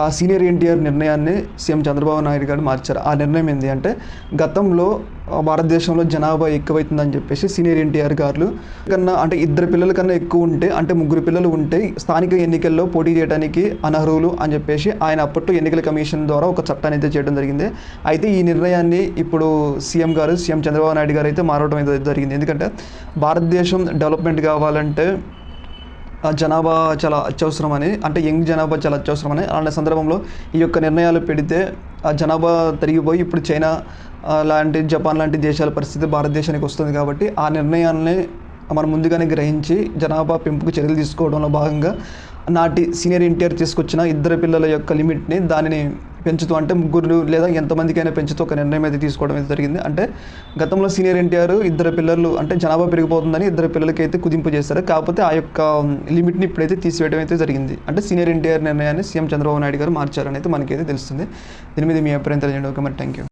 ఆ సీనియర్ ఎన్టీఆర్ నిర్ణయాన్ని సీఎం చంద్రబాబు నాయుడు గారు మార్చారు. ఆ నిర్ణయం ఏంటి అంటే గతంలో భారతదేశంలో జనాభా ఎక్కువైతుందని చెప్పేసి సీనియర్ ఎన్టీఆర్ గారు కన్నా అంటే ఇద్దరు పిల్లల కన్నా ఎక్కువ ఉంటే అంటే ముగ్గురు పిల్లలు ఉంటే స్థానిక ఎన్నికల్లో పోటీ చేయడానికి అనర్హులు అని చెప్పేసి ఆయన అప్పట్లో ఎన్నికల కమిషన్ ద్వారా ఒక చట్టాన్ని అయితే చేయడం జరిగింది. అయితే ఈ నిర్ణయాన్ని ఇప్పుడు సీఎం గారు సీఎం చంద్రబాబు నాయుడు గారు అయితే మారడం అయితే జరిగింది. ఎందుకంటే భారతదేశం డెవలప్మెంట్ కావాలంటే జనాభా చాలా అత్యవసరం అని అంటే యంగ్ జనాభా చాలా అత్యవసరం అని. అలాంటి సందర్భంలో ఈ యొక్క నిర్ణయాలు పెడితే ఆ జనాభా తరిగిపోయి ఇప్పుడు చైనా లాంటి జపాన్ లాంటి దేశాల పరిస్థితి భారతదేశానికి వస్తుంది కాబట్టి ఆ నిర్ణయాన్ని మనం ముందుగానే గ్రహించి జనాభా పెంపుకు చర్యలు తీసుకోవడంలో భాగంగా నాటి సీనియర్ ఎన్టీఆర్ తీసుకొచ్చిన ఇద్దరు పిల్లల యొక్క లిమిట్ని దానిని పెంచుతూ అంటే ముగ్గురు లేదా ఎంతమందికైనా పెంచుతూ ఒక నిర్ణయం అయితే తీసుకోవడం అయితే జరిగింది. అంటే గతంలో సీనియర్ ఎన్టీఆర్ ఇద్దరు పిల్లలు అంటే జనాభా పెరిగిపోతుందని ఇద్దరు పిల్లలకి అయితే కుదింపు చేశారు. కాకపోతే ఆ యొక్క లిమిట్ని ఇప్పుడైతే తీసివేయడం అయితే జరిగింది. అంటే సీనియర్ ఎన్టీఆర్ నిర్ణయాన్ని సీఎం చంద్రబాబు నాయుడు గారు మార్చారని అయితే మనకైతే తెలుస్తుంది. దీని మీద మీ అభిప్రాయం తెలియజేయండి. ఓకే మరి. Thank you